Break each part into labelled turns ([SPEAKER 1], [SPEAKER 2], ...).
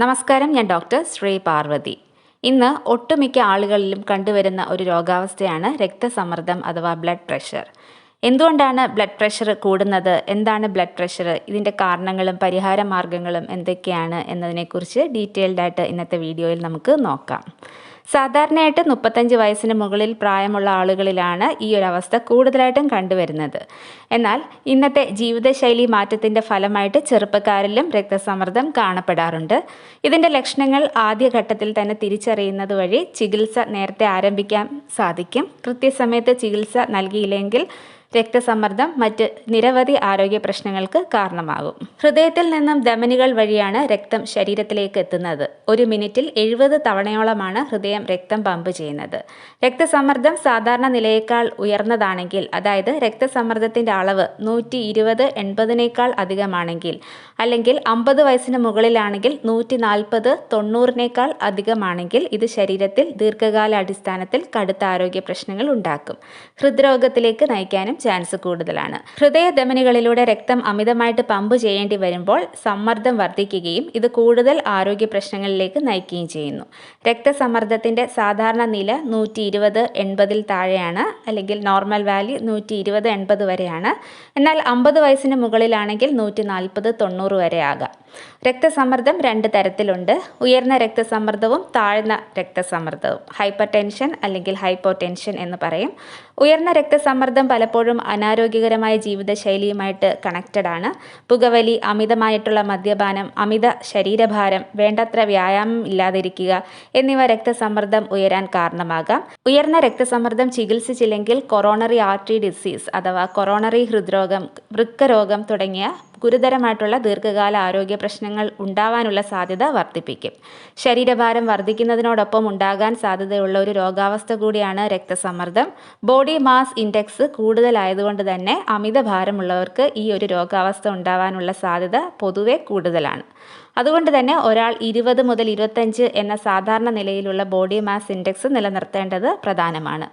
[SPEAKER 1] നമസ്കാരം ഞാൻ ഡോക്ടർ ശ്രീ പാർവതി. ഇന്ന് ഒട്ടുമിക്ക ആളുകളിലും കണ്ടുവരുന്ന ഒരു രോഗാവസ്ഥയാണ് രക്തസമ്മർദ്ദം അഥവാ ബ്ലഡ് പ്രഷർ. എന്തുകൊണ്ടാണ് ബ്ലഡ് പ്രഷർ കൂടുന്നത്? എന്താണ് ബ്ലഡ് പ്രഷർ? ഇതിന്റെ കാരണങ്ങളും പരിഹാര മാർഗങ്ങളും എന്തൊക്കെയാണ് എന്നതിനെക്കുറിച്ച് ഡീറ്റെയിൽഡായിട്ട് ഇന്നത്തെ വീഡിയോയിൽ നമുക്ക് നോക്കാം. സാധാരണയായിട്ട് മുപ്പത്തഞ്ച് വയസ്സിന് മുകളിൽ പ്രായമുള്ള ആളുകളിലാണ് ഈ ഒരു അവസ്ഥ കൂടുതലായിട്ടും കണ്ടുവരുന്നത്. എന്നാൽ ഇന്നത്തെ ജീവിതശൈലി മാറ്റത്തിന്റെ ഫലമായിട്ട് ചെറുപ്പക്കാരിലും രക്തസമ്മർദ്ദം കാണപ്പെടാറുണ്ട്. ഇതിന്റെ ലക്ഷണങ്ങൾ ആദ്യഘട്ടത്തിൽ തന്നെ തിരിച്ചറിയുന്നത് വഴി ചികിത്സ നേരത്തെ ആരംഭിക്കാൻ സാധിക്കും. കൃത്യസമയത്ത് ചികിത്സ നൽകിയില്ലെങ്കിൽ രക്തസമ്മർദ്ദം മറ്റ് നിരവധി ആരോഗ്യ പ്രശ്നങ്ങൾക്ക് കാരണമാകും. ഹൃദയത്തിൽ നിന്നും ധമനികൾ വഴിയാണ് രക്തം ശരീരത്തിലേക്ക് എത്തുന്നത്. ഒരു മിനിറ്റിൽ എഴുപത് തവണയോളമാണ് ഹൃദയം രക്തം പമ്പ് ചെയ്യുന്നത്. രക്തസമ്മർദ്ദം സാധാരണ നിലയേക്കാൾ ഉയർന്നതാണെങ്കിൽ അതായത് രക്തസമ്മർദ്ദത്തിന്റെ അളവ് നൂറ്റി ഇരുപത് എൺപതിനേക്കാൾ അധികമാണെങ്കിൽ അല്ലെങ്കിൽ അമ്പത് വയസ്സിന് മുകളിലാണെങ്കിൽ നൂറ്റി നാൽപ്പത് തൊണ്ണൂറിനേക്കാൾ അധികമാണെങ്കിൽ ഇത് ശരീരത്തിൽ ദീർഘകാല അടിസ്ഥാനത്തിൽ കടുത്ത ആരോഗ്യ പ്രശ്നങ്ങൾ ഉണ്ടാക്കും. ഹൃദ്രോഗത്തിലേക്ക് നയിക്കാനും ചാൻസ് കൂടുതലാണ്. ഹൃദയധമനികളിലൂടെ രക്തം അമിതമായിട്ട് പമ്പ് ചെയ്യേണ്ടി വരുമ്പോൾ സമ്മർദ്ദം വർദ്ധിക്കുകയും ഇത് കൂടുതൽ ആരോഗ്യ പ്രശ്നങ്ങളിലേക്ക് നയിക്കുകയും ചെയ്യുന്നു. രക്തസമ്മർദ്ദത്തിന്റെ സാധാരണ നില നൂറ്റി ഇരുപത് എൺപതിൽ താഴെയാണ് അല്ലെങ്കിൽ നോർമൽ വാല്യൂ നൂറ്റി ഇരുപത് എൺപത് വരെയാണ്. എന്നാൽ അമ്പത് വയസ്സിന് മുകളിലാണെങ്കിൽ നൂറ്റി നാൽപ്പത് തൊണ്ണൂറ് വരെ ആകാം. രക്തസമ്മർദ്ദം രണ്ട് തരത്തിലുണ്ട്. ഉയർന്ന രക്തസമ്മർദ്ദവും താഴ്ന്ന രക്തസമ്മർദ്ദവും. ഹൈപ്പർ ടെൻഷൻ അല്ലെങ്കിൽ ഹൈപ്പോ ടെൻഷൻ എന്ന് പറയും. ഉയർന്ന രക്തസമ്മർദ്ദം പലപ്പോഴും അനാരോഗ്യകരമായ ജീവിതശൈലിയുമായിട്ട് കണക്റ്റഡ് ആണ്. പുകവലി അമിതമായിട്ടുള്ള മദ്യപാനം അമിത ശരീരഭാരം വേണ്ടത്ര വ്യായാമം ഇല്ലാതിരിക്കുക എന്നിവ രക്തസമ്മർദ്ദം ഉയരാൻ കാരണമാകാം. ഉയർന്ന രക്തസമ്മർദ്ദം ചികിത്സിച്ചില്ലെങ്കിൽ കൊറോണറി ആർട്ടറി ഡിസീസ് അഥവാ കൊറോണറി ഹൃദ്രോഗം വൃക്കരോഗം തുടങ്ങിയ ഗുരുതരമായിട്ടുള്ള ദീർഘകാല ആരോഗ്യ പ്രശ്നങ്ങൾ ഉണ്ടാവാനുള്ള സാധ്യത വർദ്ധിപ്പിക്കും. ശരീരഭാരം വർദ്ധിക്കുന്നതിനോടൊപ്പം ഉണ്ടാകാൻ സാധ്യതയുള്ള ഒരു രോഗാവസ്ഥ കൂടിയാണ് രക്തസമ്മർദ്ദം. ബോഡി മാസ് ഇൻഡെക്സ് കൂടുതലായതുകൊണ്ട് തന്നെ അമിത ഭാരമുള്ളവർക്ക് ഈ ഒരു രോഗാവസ്ഥ ഉണ്ടാവാനുള്ള സാധ്യത പൊതുവെ കൂടുതലാണ്. അതുകൊണ്ട് തന്നെ ഒരാൾ ഇരുപത് മുതൽ ഇരുപത്തഞ്ച് എന്ന സാധാരണ നിലയിലുള്ള ബോഡി മാസ് ഇൻഡെക്സ് നിലനിർത്തേണ്ടത് പ്രധാനമാണ്.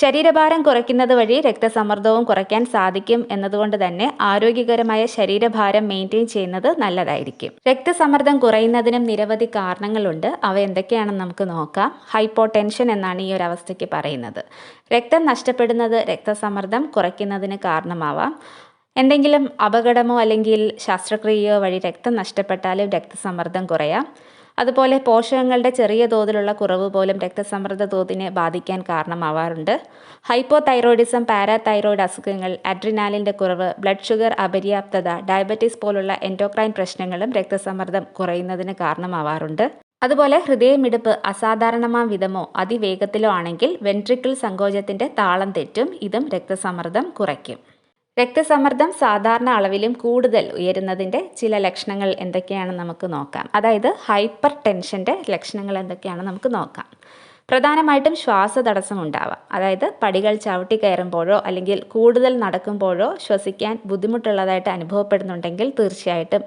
[SPEAKER 1] ശരീരഭാരം കുറയ്ക്കുന്നത് വഴി രക്തസമ്മർദ്ദവും കുറയ്ക്കാൻ സാധിക്കും എന്നതുകൊണ്ട് തന്നെ ആരോഗ്യകരമായ ശരീരഭാരം മെയിന്റെയിൻ ചെയ്യുന്നത് നല്ലതായിരിക്കും. രക്തസമ്മർദ്ദം കുറയുന്നതിനും നിരവധി കാരണങ്ങളുണ്ട്. അവ എന്തൊക്കെയാണെന്ന് നമുക്ക് നോക്കാം. ഹൈപ്പോടെൻഷൻ എന്നാണ് ഈ ഒരു അവസ്ഥയ്ക്ക് പറയുന്നത്. രക്തം നഷ്ടപ്പെടുന്നത് രക്തസമ്മർദ്ദം കുറയ്ക്കുന്നതിന് കാരണമാവാം. എന്തെങ്കിലും അപകടമോ അല്ലെങ്കിൽ ശസ്ത്രക്രിയയോ വഴി രക്തം നഷ്ടപ്പെട്ടാലും രക്തസമ്മർദ്ദം കുറയാം. അതുപോലെ പോഷകങ്ങളുടെ ചെറിയ തോതിലുള്ള കുറവ് പോലും രക്തസമ്മർദ്ദ തോതിനെ ബാധിക്കാൻ കാരണമാവാറുണ്ട്. ഹൈപ്പോ തൈറോയിഡിസം പാരാതൈറോയിഡ് അസുഖങ്ങൾ അഡ്രിനാലിന്റെ കുറവ് ബ്ലഡ് ഷുഗർ അപര്യാപ്തത ഡയബറ്റീസ് പോലുള്ള എൻഡോക്രൈൻ പ്രശ്നങ്ങളും രക്തസമ്മർദ്ദം കുറയുന്നതിന് കാരണമാവാറുണ്ട്. അതുപോലെ ഹൃദയമിടിപ്പ് അസാധാരണമാ വിധമോ അതിവേഗത്തിലോ ആണെങ്കിൽ വെൻട്രിക്കിൾ സങ്കോചത്തിന്റെ താളം തെറ്റും ഇതും രക്തസമ്മർദ്ദം കുറയ്ക്കും. രക്തസമ്മർദ്ദം സാധാരണ അളവിലും കൂടുതൽ ഉയരുന്നതിന്റെ ചില ലക്ഷണങ്ങൾ എന്തൊക്കെയാണെന്ന് നമുക്ക് നോക്കാം. അതായത് ഹൈപ്പർ ടെൻഷന്റെ ലക്ഷണങ്ങൾ എന്തൊക്കെയാണെന്ന് നമുക്ക് നോക്കാം. പ്രധാനമായിട്ടും ശ്വാസതടസ്സം ഉണ്ടാവാം. അതായത് പടികൾ ചവിട്ടി കയറുമ്പോഴോ അല്ലെങ്കിൽ കൂടുതൽ നടക്കുമ്പോഴോ ശ്വസിക്കാൻ ബുദ്ധിമുട്ടുള്ളതായിട്ട് അനുഭവപ്പെടുന്നുണ്ടെങ്കിൽ തീർച്ചയായിട്ടും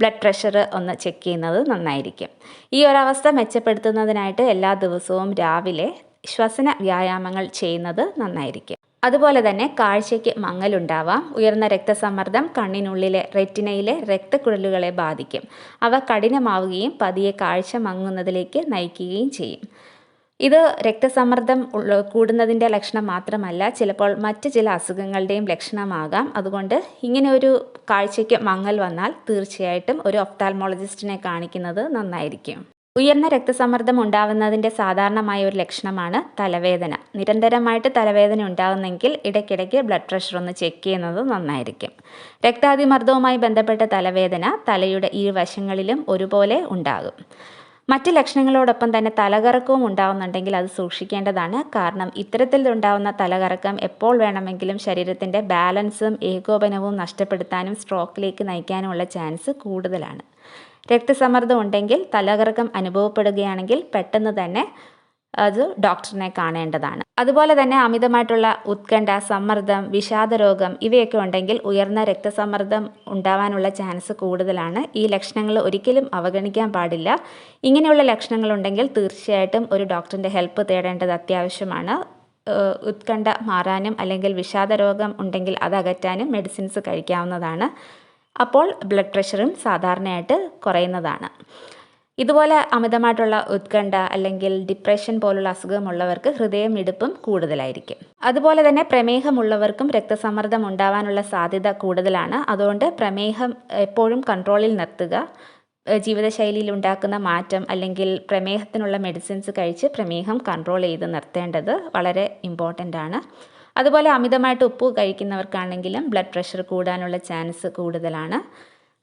[SPEAKER 1] ബ്ലഡ് പ്രഷർ ഒന്ന് ചെക്ക് ചെയ്യുന്നത് നന്നായിരിക്കും. ഈ ഒരവസ്ഥ മെച്ചപ്പെടുത്തുന്നതിനായിട്ട് എല്ലാ ദിവസവും രാവിലെ ശ്വസന വ്യായാമങ്ങൾ ചെയ്യുന്നത് നന്നായിരിക്കും. അതുപോലെ തന്നെ കാഴ്ചയ്ക്ക് മങ്ങലുണ്ടാവാം. ഉയർന്ന രക്തസമ്മർദ്ദം കണ്ണിനുള്ളിലെ റെറ്റിനയിലെ രക്തക്കുഴലുകളെ ബാധിക്കും. അവ കഠിനമാവുകയും പതിയെ കാഴ്ച മങ്ങുന്നതിലേക്ക് നയിക്കുകയും ചെയ്യും. ഇത് രക്തസമ്മർദ്ദം കൂടുന്നതിന്റെ ലക്ഷണം മാത്രമല്ല ചിലപ്പോൾ മറ്റ് ചില അസുഖങ്ങളുടെയും ലക്ഷണമാകാം. അതുകൊണ്ട് ഇങ്ങനെ ഒരു കാഴ്ചയ്ക്ക് മങ്ങൽ വന്നാൽ തീർച്ചയായിട്ടും ഒരു ഒഫ്താൽമോളജിസ്റ്റിനെ കാണിക്കുന്നത് നന്നായിരിക്കും. ഉയർന്ന രക്തസമ്മർദ്ദം ഉണ്ടാവുന്നതിന്റെ സാധാരണമായ ഒരു ലക്ഷണമാണ് തലവേദന. നിരന്തരമായിട്ട് തലവേദന ഉണ്ടാകുന്നെങ്കിൽ ഇടയ്ക്കിടയ്ക്ക് ബ്ലഡ് പ്രഷർ ഒന്ന് ചെക്ക് ചെയ്യുന്നത് നന്നായിരിക്കും. രക്താതിമർദ്ദവുമായി ബന്ധപ്പെട്ട തലവേദന തലയുടെ ഇരുവശങ്ങളിലും ഒരുപോലെ ഉണ്ടാകും. മറ്റ് ലക്ഷണങ്ങളോടൊപ്പം തന്നെ തലകറക്കവും ഉണ്ടാകുന്നുണ്ടെങ്കിൽ അത് സൂക്ഷിക്കേണ്ടതാണ്. കാരണം ഇത്തരത്തിൽ ഉണ്ടാകുന്ന തലകറക്കം എപ്പോൾ വേണമെങ്കിലും ശരീരത്തിന്റെ ബാലൻസും ഏകോപനവും നഷ്ടപ്പെടുത്താനും സ്ട്രോക്കിലേക്ക് നയിക്കാനുമുള്ള ചാൻസ് കൂടുതലാണ്. രക്തസമ്മർദ്ദം ഉണ്ടെങ്കിൽ തലകറക്കം അനുഭവപ്പെടുകയാണെങ്കിൽ പെട്ടെന്ന് തന്നെ അത് ഡോക്ടറിനെ കാണേണ്ടതാണ്. അതുപോലെ തന്നെ അമിതമായിട്ടുള്ള ഉത്കണ്ഠ സമ്മർദ്ദം വിഷാദരോഗം ഇവയൊക്കെ ഉണ്ടെങ്കിൽ ഉയർന്ന രക്തസമ്മർദ്ദം ഉണ്ടാവാനുള്ള ചാൻസ് കൂടുതലാണ്. ഈ ലക്ഷണങ്ങൾ ഒരിക്കലും അവഗണിക്കാൻ പാടില്ല. ഇങ്ങനെയുള്ള ലക്ഷണങ്ങൾ ഉണ്ടെങ്കിൽ തീർച്ചയായിട്ടും ഒരു ഡോക്ടറിന്റെ ഹെൽപ്പ് തേടേണ്ടത് അത്യാവശ്യമാണ്. ഉത്കണ്ഠ മാറാനും അല്ലെങ്കിൽ വിഷാദരോഗം ഉണ്ടെങ്കിൽ അത് അകറ്റാനും മെഡിസിൻസ് കഴിക്കാവുന്നതാണ്. അപ്പോൾ ബ്ലഡ് പ്രഷറും സാധാരണയായിട്ട് കുറയുന്നതാണ്. ഇതുപോലെ അമിതമായിട്ടുള്ള ഉത്കണ്ഠ അല്ലെങ്കിൽ ഡിപ്രഷൻ പോലുള്ള അസുഖമുള്ളവർക്ക് ഹൃദയം ഇടുപ്പും കൂടുതലായിരിക്കും. അതുപോലെ തന്നെ പ്രമേഹമുള്ളവർക്കും രക്തസമ്മർദ്ദം ഉണ്ടാവാനുള്ള സാധ്യത കൂടുതലാണ്. അതുകൊണ്ട് പ്രമേഹം എപ്പോഴും കൺട്രോളിൽ നിർത്തുക. ജീവിതശൈലിയിൽ ഉണ്ടാക്കുന്ന മാറ്റം അല്ലെങ്കിൽ പ്രമേഹത്തിനുള്ള മെഡിസിൻസ് കഴിച്ച് പ്രമേഹം കൺട്രോൾ ചെയ്ത് നിർത്തേണ്ടത് വളരെ ഇമ്പോർട്ടന്റ് ആണ്. അതുപോലെ അമിതമായിട്ട് ഉപ്പ് കഴിക്കുന്നവർക്കാണെങ്കിലും ബ്ലഡ് പ്രഷർ കൂടാനുള്ള ചാൻസ് കൂടുതലാണ്.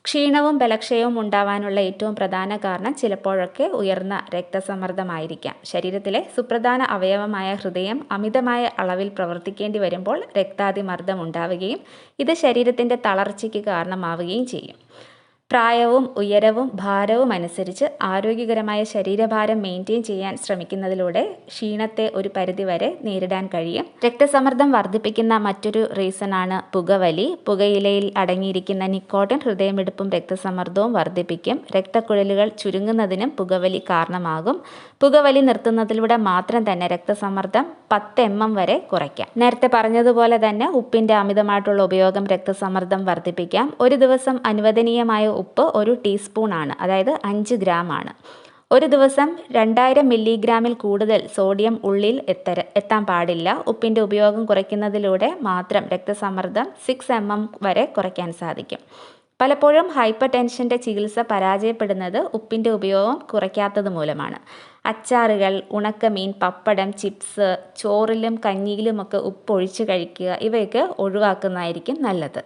[SPEAKER 1] ക്ഷീണവും ബലക്ഷയവും ഉണ്ടാവാനുള്ള ഏറ്റവും പ്രധാന കാരണം ചിലപ്പോഴൊക്കെ ഉയർന്ന രക്തസമ്മർദ്ദമായിരിക്കാം. ശരീരത്തിലെ സുപ്രധാന അവയവമായ ഹൃദയം അമിതമായ അളവിൽ പ്രവർത്തിക്കേണ്ടി വരുമ്പോൾ രക്താതിമർദ്ദം ഉണ്ടാവുകയും ഇത് ശരീരത്തിന്റെ തളർച്ചയ്ക്ക് കാരണമാവുകയും ചെയ്യും. പ്രായവും ഉയരവും ഭാരവും അനുസരിച്ച് ആരോഗ്യകരമായ ശരീരഭാരം മെയിന്റെയിൻ ചെയ്യാൻ ശ്രമിക്കുന്നതിലൂടെ ക്ഷീണത്തെ ഒരു പരിധിവരെ നേരിടാൻ കഴിയും. രക്തസമ്മർദ്ദം വർദ്ധിപ്പിക്കുന്ന മറ്റൊരു റീസണാണ് പുകവലി. പുകയിലയിൽ അടങ്ങിയിരിക്കുന്ന നിക്കോട്ടിൻ ഹൃദയമിടിപ്പും രക്തസമ്മർദ്ദവും വർദ്ധിപ്പിക്കും. രക്തക്കുഴലുകൾ ചുരുങ്ങുന്നതിനും പുകവലി കാരണമാകും. പുകവലി നിർത്തുന്നതിലൂടെ മാത്രം തന്നെ രക്തസമ്മർദ്ദം പത്ത് എം എം വരെ കുറയ്ക്കാം. നേരത്തെ പറഞ്ഞതുപോലെ തന്നെ ഉപ്പിന്റെ അമിതമായിട്ടുള്ള ഉപയോഗം രക്തസമ്മർദ്ദം വർദ്ധിപ്പിക്കാം. ഒരു ദിവസം അനുവദനീയമായ ഉപ്പ് ഒരു ടീസ്പൂൺ ആണ് അതായത് അഞ്ച് ഗ്രാം ആണ് ഒരു ദിവസം രണ്ടായിരം മില്ലിഗ്രാമിൽ കൂടുതൽ സോഡിയം ഉള്ളിൽ എത്തര എത്താൻ പാടില്ല. ഉപ്പിന്റെ ഉപയോഗം കുറയ്ക്കുന്നതിലൂടെ മാത്രം രക്തസമ്മർദ്ദം സിക്സ് എം എം വരെ കുറയ്ക്കാൻ സാധിക്കും. പലപ്പോഴും ഹൈപ്പർ ടെൻഷന്റെ ചികിത്സ പരാജയപ്പെടുന്നത് ഉപ്പിന്റെ ഉപയോഗം കുറയ്ക്കാത്തത് മൂലമാണ്. അച്ചാറുകൾ ഉണക്കമീൻ പപ്പടം ചിപ്സ് ചോറിലും കഞ്ഞിയിലുമൊക്കെ ഉപ്പൊഴിച്ച് കഴിക്കുക. ഇവയൊക്കെ ഒഴിവാക്കുന്നതായിരിക്കും നല്ലത്.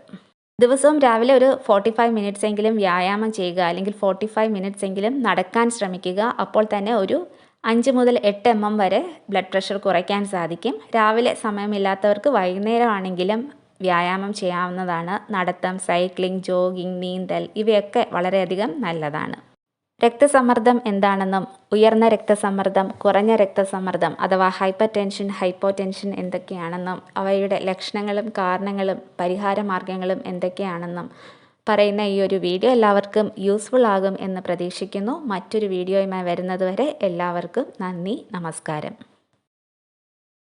[SPEAKER 1] ദിവസവും രാവിലെ ഒരു ഫോർട്ടി ഫൈവ് മിനിറ്റ്സ് എങ്കിലും വ്യായാമം ചെയ്യുക അല്ലെങ്കിൽ ഫോർട്ടി ഫൈവ് മിനിറ്റ്സ് എങ്കിലും നടക്കാൻ ശ്രമിക്കുക. അപ്പോൾ തന്നെ ഒരു അഞ്ച് മുതൽ എട്ട് എം എം വരെ ബ്ലഡ് പ്രഷർ കുറയ്ക്കാൻ സാധിക്കും. രാവിലെ സമയമില്ലാത്തവർക്ക് വൈകുന്നേരമാണെങ്കിലും വ്യായാമം ചെയ്യാവുന്നതാണ്. നടത്തം സൈക്ലിംഗ് ജോഗിംഗ് നീന്തൽ ഇവയൊക്കെ വളരെയധികം നല്ലതാണ്. രക്തസമ്മർദ്ദം എന്താണെന്നും ഉയർന്ന രക്തസമ്മർദ്ദം കുറഞ്ഞ രക്തസമ്മർദ്ദം അഥവാ ഹൈപ്പർ ടെൻഷൻ ഹൈപ്പോ ടെൻഷൻ എന്തൊക്കെയാണെന്നും അവയുടെ ലക്ഷണങ്ങളും കാരണങ്ങളും പരിഹാര മാർഗങ്ങളും എന്തൊക്കെയാണെന്നും പറയുന്ന ഈ ഒരു വീഡിയോ എല്ലാവർക്കും യൂസ്ഫുൾ ആകും എന്ന് പ്രതീക്ഷിക്കുന്നു. മറ്റൊരു വീഡിയോയുമായി വരുന്നതുവരെ എല്ലാവർക്കും നന്ദി നമസ്കാരം.